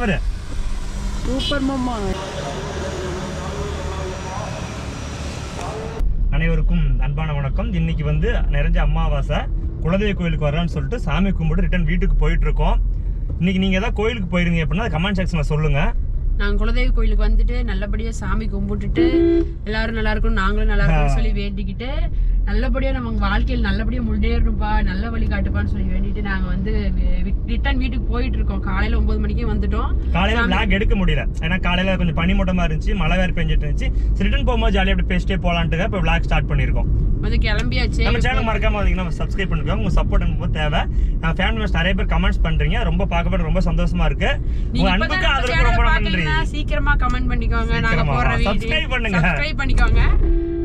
பாரு சூப்பர் மாமா. அனைவருக்கும் அன்பான வணக்கம். இன்னைக்கு வந்து நிறைஞ்ச அமாவாசை. குலதெய்வ கோயிலுக்கு வரலான்னு சொல்லிட்டு சாமி கும்பிட்டு ரிட்டர்ன் வீட்டுக்கு போயிட்டு இருக்கோம். இன்னைக்கு நீங்க ஏதாவது கோயிலுக்கு போயிருந்தீங்க அப்படின்னா கமெண்ட் செக்ஷன்ல சொல்லுங்க. நாங்கள் குலதெய்வ கோயிலுக்கு வந்துட்டு நல்லபடியா சாமி கும்பிட்டுட்டு எல்லாரும் நல்லா இருக்கணும் நாங்களும் நல்லா இருக்கணும்னு சொல்லி வேண்டிக்கிட்டு நல்லபடியா நம்ம வாழ்க்கையில் நல்லபடியா முன்னேறணும்ப்பா நல்ல வழி காட்டுப்பான்னு சொல்லி வேண்டிட்டு நாங்க வந்து ரிட்டர்ன் வீட்டுக்கு போயிட்டு இருக்கோம் காலையில ஒன்பது மணிக்கே வந்துட்டோம். காலையில vlog எடுக்க முடியல. ஏன்னா காலையில கொஞ்சம் பனிமூட்டமா இருந்துச்சு மழை வேற பெஞ்சிட்டு இருந்துச்சு. ரிட்டர்ன் போகும்போது ஜாலியாக அப்படி பேசிட்டே போலான்ட்டு இப்போ vlog ஸ்டார்ட் பண்ணியிருக்கோம். வந்து கிளம்பியாச்சு. நம்ம சேனல் மறக்காம வந்தீங்கன்னா சப்ஸ்கிரைப் பண்ணிக்கோங்க உங்க சப்போர்ட் ரொம்ப தேவை. நம்ம ஃபேன் மெம்பர்ஸ் நிறைய பேர் கமெண்ட்ஸ் பண்றீங்க. ரொம்ப பார்க்க ரொம்ப சந்தோஷமா இருக்கு. உங்க அன்புக்கு ஆதரவுக்கு ரொம்ப நன்றி. சீக்கிரமா கமெண்ட் பண்ணிக்கோங்க. நாங்க. போடுற வீடியோ. சப்ஸ்கிரைப் பண்ணிக்கோங்க.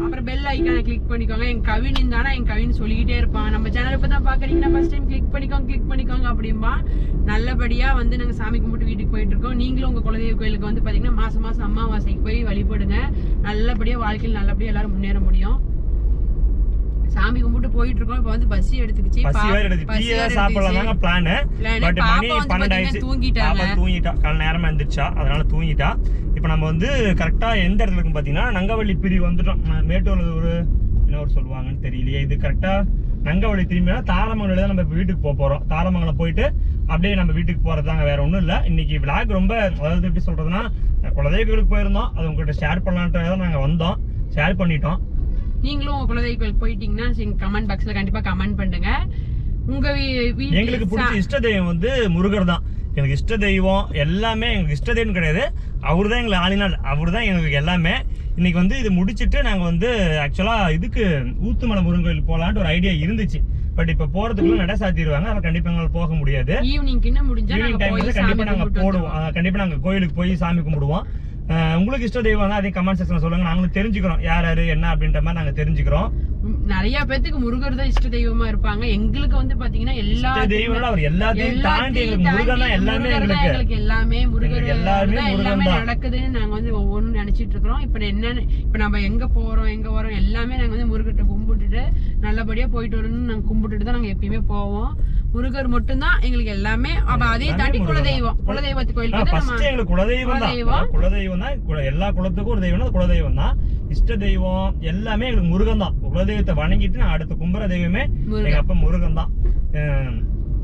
அப்புறம் பெல் ஐக்கானை கிளிக் பண்ணிக்கோங்க. என் கவின் இருந்தானா என் கவின் சொல்லிக்கிட்டே இருப்பான். நம்ம சேனல் இப்போ தான் பாக்குறீங்கன்னா ஃபர்ஸ்ட் டைம் கிளிக் பண்ணிக்கோங்க கிளிக் பண்ணிக்கோங்க அப்படிம்பா. நல்லபடியா வந்து நாங்க சாமி கும்பிட்டு வீட்டுக்கு போயிட்டு இருக்கோம். நீங்களும் உங்க குலதெய்வ கோயிலுக்கு வந்து பாத்தீங்கன்னா மாசம் மாசம் அமாவாசைக்கு போய் வழிபடுங்க. நல்லபடியா வாழ்க்கையில் நல்லபடியா எல்லாரும் முன்னேற முடியும். சாமி கும்பிட்டு போயிட்டு இருக்கோம் இப்போ வந்து பசி எடுத்துக்கிச்சு. பசி வேற எடுத்து டீ சாப்பிடலாம் தாங்க பிளான். பட் மணி வந்து பன்னெண்டு பாத்தீங்கன்னா ஆயிடுச்சு. தூங்கிட்டாங்க. பாப்பா தூங்கிட்டா. கால நேரமா எந்திரிச்சா. அதனால தூங்கிட்டா. இப்போ நம்ம வந்து கரெக்டா எந்த இடத்துல இருக்கு பாத்தீங்கன்னா நங்கவள்ளி பிரிவு வந்துட்டோம். மேட்டூர்ல ஒரு என்ன ஒரு சொல்லுவாங்கன்னு தெரியலையே. இது கரெக்டா நங்கவள்ளி திரும்பினா தாரமங்கலம் தான் நம்ம வீட்டுக்கு போக போறோம். தாரமங்கலம் போயிட்டு அப்படியே நம்ம வீட்டுக்கு போறதாங்க வேற ஒண்ணும் இல்ல. இன்னைக்கு விளாக் ரொம்ப அதாவது எப்படி சொல்றதுன்னா குலதெய்வ கோயிலுக்கு போயிருந்தோம். அது உங்ககிட்ட ஷேர் பண்ணலான்றதான் நாங்க வந்தோம். ஷேர் பண்ணிட்டோம். நீங்களும் குலதெய்வ கோயிலுக்கு போயிட்டீங்கன்னா கமெண்ட் பாக்ஸ்ல கண்டிப்பா கமெண்ட் பண்ணுங்க. உங்க எங்களுக்கு பிடிச்ச இஷ்ட தெய்வம் வந்து முருகர் தான். எனக்கு இஷ்ட தெய்வம் எல்லாமே எங்களுக்கு இஷ்ட தெய்வம் கிடையாது. அவர் தான் எங்களுக்கு ஆளினால் அவர் தான் எங்களுக்கு எல்லாமே. இன்னைக்கு வந்து இது முடிச்சிட்டு நாங்கள் வந்து ஆக்சுவலாக இதுக்கு ஊத்துமலை முருகன் கோயில் போகலான்ட்டு ஒரு ஐடியா இருந்துச்சு. பட் இப்போ போகிறதுக்குள்ள நட சாத்திடுவாங்க. அதில் கண்டிப்பாக எங்களால் போக முடியாது. ஈவினிங் ஈவினிங் நாங்க டைம் போய் வந்து சாமி கண்டிப்பாக நாங்கள் போடுவோம். வந்துருவோம். கண்டிப்பாக நாங்கள் கோயிலுக்கு போய் சாமி கும்பிடுவோம். உங்களுக்கு இஷ்ட தெய்வம் தான் அதையும் கமெண்ட் செக்ஷனில் சொல்லுங்க. நாங்களும் தெரிஞ்சுக்கிறோம். யார் யார் என்ன அப்படின்ற மாதிரி நாங்கள் தெரிஞ்சுக்கிறோம். நிறைய பேத்துக்கு முருகர் தான் இஷ்ட தெய்வமா இருப்பாங்க. எங்களுக்கு வந்து பாத்தீங்கன்னா எல்லா தெய்வம்னா அவர் எல்லாத்தையும் தாண்டி எங்களுக்கு முருகன் தான் எல்லாமே எங்களுக்கு. எல்லாமே. முருகர் எல்லாருமே எல்லாமே தான். நடக்குதுன்னு நாங்க வந்து ஒவ்வொன்றும் நினைச்சிட்டு இருக்கிறோம். இப்ப என்னன்னு இப்ப நம்ம எங்க போறோம் எங்க வரோம் எல்லாமே நாங்க வந்து முருகர்கிட்ட கும்பிட்டுட்டு நல்லபடியா போயிட்டு வரணும்னு நாங்க கும்பிட்டுட்டு தான் நாங்க எப்பயுமே போவோம். முருகர் மட்டும்தான் எங்களுக்கு எல்லாமே அப்ப எல்லாமே தாண்டி குலதெய்வம். தான். குலதெய்வத்து கோயிலுக்கு எங்களுக்கு குலதெய்வம் தான். குலதெய்வம். தான் எல்லா குலத்துக்கும் ஒரு தெய்வம் அது குலதெய்வம் தான். இஷ்ட தெய்வம் எல்லாமே எங்களுக்கு முருகன் தான். குலதெய்வத்தை வணங்கிட்டு நான் அடுத்த கும்புற தெய்வமே எங்க அப்பா முருகன் தான்.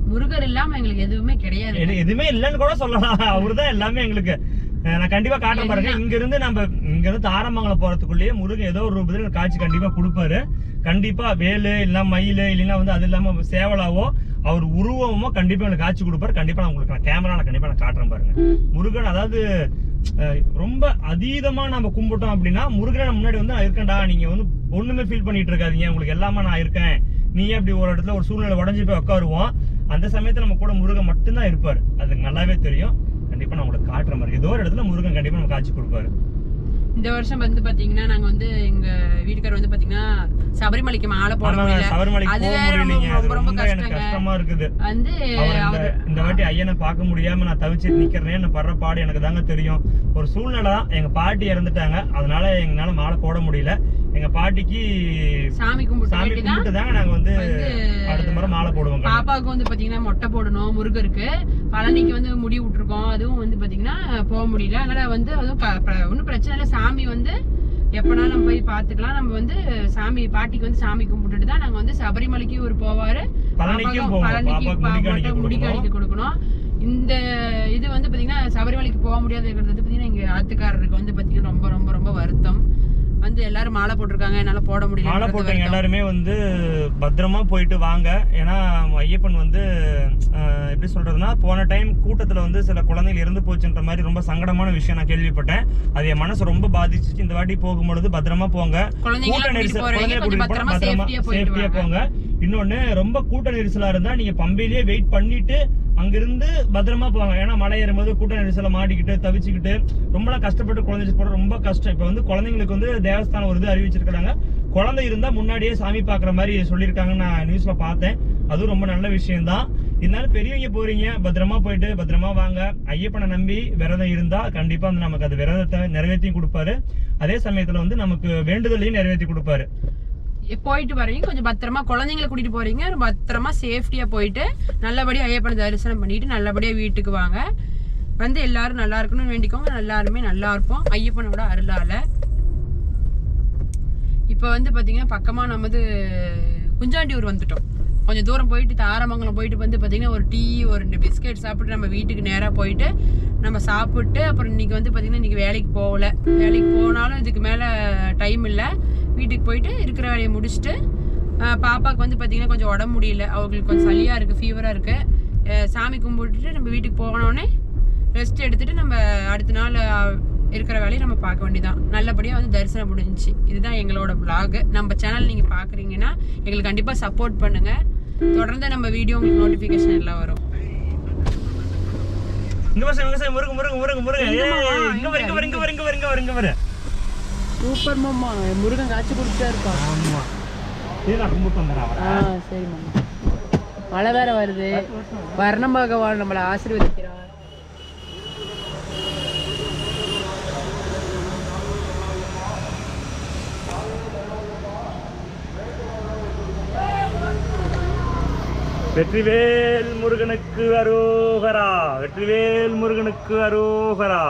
முருகர் இல்லாம எங்களுக்கு எதுவுமே கிடையாது. எது- எதுவுமே இல்லைன்னு கூட சொல்லலாம். அவர்தான் எல்லாமே எங்களுக்கு. நான் கண்டிப்பா காட்டுறேன் பாருங்க. இங்க இருந்து நம்ம இங்க இருந்து தாரமங்கலம் போறதுக்குள்ளேயே முருகன் ஏதோ ஒரு ரூபத்துல காட்சி கண்டிப்பா கொடுப்பாரு. கண்டிப்பா வேலு இல்ல மயில் இல்லைன்னா வந்து அது இல்லாம சேவலாவோ அவர் உருவமோ கண்டிப்பா எனக்கு காட்சி கொடுப்பாரு. கண்டிப்பா நான் உங்களுக்கு நான் கேமரால கண்டிப்பா நான் காட்டுறேன் பாருங்க. முருகன் அதாவது ரொம்ப அதீதமா நம்ம கும்பிட்டோம் அப்படின்னா முருகன் முன்னாடி வந்து நான் இருக்கேன்டா. நீங்க வந்து ஒண்ணுமே ஃபீல் பண்ணிட்டு இருக்காதீங்க. உங்களுக்கு எல்லாமே நான் இருக்கேன். நீ அப்படி ஒரு இடத்துல ஒரு சூழ்நிலை உடஞ்சி போய் உட்காருவோம். அந்த சமயத்துல நம்ம கூட முருகன் மட்டும்தான் இருப்பாரு. அது நல்லாவே தெரியும். கண்டிப்பா நான் உங்களுக்கு காட்டுற மாதிரி. ஏதோ ஒரு இடத்துல முருகன் கண்டிப்பா நம்ம காட்சி கொடுப்பாரு. இந்த வருஷம் வந்து பாத்தீங்கன்னா நாங்க வந்து எங்க வீட்டுக்காரர் வந்து பாத்தீங்கன்னா சபரிமலைக்கு மாலை போட முடியல. சபரிமலைக்கு அது வேற ரொம்ப ரொம்ப. கஷ்டமா இருக்குது. வந்து இந்த வாட்டி ஐயனை பார்க்க முடியாம நான் தவிச்சிட்டு நிக்கிறேன் என்ன படுற பாடு எனக்கு தாங்க தெரியும். ஒரு சூழ்நிலை தான். எங்க பாட்டி இறந்துட்டாங்க. அதனால எங்களால மாலை போட முடியல. எங்க பாட்டிக்கு சாமி கும்பிட்டு சாமி கும்பிட்டு தாங்க நாங்க வந்து அடுத்த முறை மாலை போடுவோம் பாப்பாவுக்கு வந்து பாத்தீங்கன்னா மொட்டை போடணும் முருகருக்கு. பழனிக்கு வந்து முடி விட்டுருக்கோம் அதுவும் வந்து பாத்தீங்கன்னா போக முடியல. அதனால வந்து அதுவும் ஒண்ணும் பிரச்சனை இல்லை. சாமி வந்து எப்பனாலும் நம்ம போய் பாத்துக்கலாம். நம்ம வந்து சாமி பாட்டிக்கு வந்து சாமி கும்பிட்டுட்டு தான் நாங்க வந்து சபரிமலைக்கு ஒரு போவாரு. பழனிக்கு போட்டு முடிக்காணிக்க கொடுக்கணும். இந்த இது வந்து பாத்தீங்கன்னா சபரிமலைக்கு போக முடியாது இருக்கிறது வந்து பாத்தீங்கன்னா எங்க ஆத்துக்காரருக்கு வந்து பாத்தீங்கன்னா ரொம்ப ரொம்ப ரொம்ப வருத்தம். வந்து எல்லாரும் மாலை போட்டிருக்காங்க என்னால போட முடியல மாலை போட்டவங்க எல்லாருமே வந்து பத்திரமா போயிட்டு வாங்க. ஏன்னா ஐயப்பன் வந்து எப்படி சொல்றதுன்னா போன டைம் கூட்டத்துல வந்து சில குழந்தைகள் இறந்து போச்சுன்ற மாதிரி ரொம்ப சங்கடமான விஷயம் நான் கேள்விப்பட்டேன். அது என் மனசு ரொம்ப பாதிச்சிச்சு. இந்த வாட்டி போகும்பொழுது பத்திரமா போங்க. கூட்ட நெரிசல் குழந்தைய கூட்டிட்டு போனா பத்திரமா சேஃப்டியா போங்க. இன்னொன்னு ரொம்ப கூட்ட நெரிசலா இருந்தா நீங்க பம்பையிலேயே வெயிட் பண்ணிட்டு அங்கிருந்து பத்திரமா போவாங்க. ஏன்னா மலை ஏறும்போது கூட்ட நெரிசலை மாட்டிக்கிட்டு தவிச்சுக்கிட்டு ரொம்பலாம் கஷ்டப்பட்டு குழந்தை போட ரொம்ப கஷ்டம். இப்போ வந்து குழந்தைங்களுக்கு வந்து தேவஸ்தானம் ஒரு இது அறிவிச்சிருக்கிறாங்க. குழந்தை இருந்தா முன்னாடியே சாமி பாக்குற மாதிரி சொல்லியிருக்காங்கன்னு நான் நியூஸ்ல பார்த்தேன். அதுவும் ரொம்ப நல்ல விஷயம் தான் இருந்தாலும் பெரியவங்க போறீங்க பத்திரமா போயிட்டு பத்திரமா வாங்க. ஐயப்பனை நம்பி விரதம் இருந்தா கண்டிப்பா வந்து நமக்கு அது விரதத்தை நிறைவேற்றியும் கொடுப்பாரு. அதே சமயத்துல வந்து நமக்கு வேண்டுதலையும் நிறைவேற்றி கொடுப்பாரு. போயிட்டு வரீங்க கொஞ்சம் பத்திரமா குழந்தைங்களை கூட்டிட்டு போறீங்க. பத்திரமா சேஃப்டியா போயிட்டு நல்லபடியா ஐயப்பனை தரிசனம் பண்ணிட்டு நல்லபடியா வீட்டுக்கு வாங்க. வந்து எல்லாரும் நல்லா இருக்கணும்னு வேண்டிக்கோங்க. எல்லாருமே நல்லா இருப்போம். ஐயப்பனோட அருளால. இப்போ வந்து பார்த்தீங்கன்னா பக்கமாக நமது குஞ்சாண்டியூர் வந்துட்டோம். கொஞ்சம் தூரம் போயிட்டு தாரமங்கலம் போயிட்டு வந்து பார்த்தீங்கன்னா ஒரு டீ ஒரு ரெண்டு பிஸ்கெட் சாப்பிட்டு நம்ம வீட்டுக்கு நேராக போயிட்டு நம்ம சாப்பிட்டு அப்புறம் இன்னைக்கு வந்து பார்த்திங்கன்னா இன்னைக்கு வேலைக்கு போகல. வேலைக்கு போனாலும் இதுக்கு மேலே டைம் இல்லை. வீட்டுக்கு போயிட்டு இருக்கிற வேலையை முடிச்சுட்டு பாப்பாவுக்கு வந்து பார்த்தீங்கன்னா கொஞ்சம் உடம்பு முடியல. அவங்களுக்கு கொஞ்சம் சளியாக இருக்குது ஃபீவராக இருக்குது சாமி கும்பிட்டுட்டு நம்ம வீட்டுக்கு போனோடனே ரெஸ்ட் எடுத்துட்டு நம்ம அடுத்த நாள் இருக்கிற வேலையை நம்ம பார்க்க வேண்டியதான் நல்லபடியாக வந்து தரிசனம் முடிஞ்சுச்சு. இதுதான் எங்களோட vlog. நம்ம சேனல் நீங்கள் பார்க்குறீங்கன்னா எங்களுக்கு கண்டிப்பாக சப்போர்ட் பண்ணுங்க. தொடர்ந்து நம்ம வீடியோ உங்களுக்கு நோட்டிஃபிகேஷன் எல்லாம் வரும். இங்க பாரு இங்க பாரு முருங்க முருங்க முருங்க முருங்க இங்க வருங்க இங்க பாரு இங்க பாரு இங்க பாரு இங்க பாரு இங்க பாரு சூப்பர் மாமா முருகன் காய்ச்சி குடிச்சா இருப்பான் ஆமா. இது நான் கும்பிட்டு வந்துடுறேன் அவரை? ஆ சரி மாமா. மழை வேற வருது. வர்ண பகவான் நம்மளை ஆசீர்வதிக்கிறார். வெற்றிவேல் முருகனுக்கு அரோகரா. வெற்றிவேல் முருகனுக்கு அரோகரா.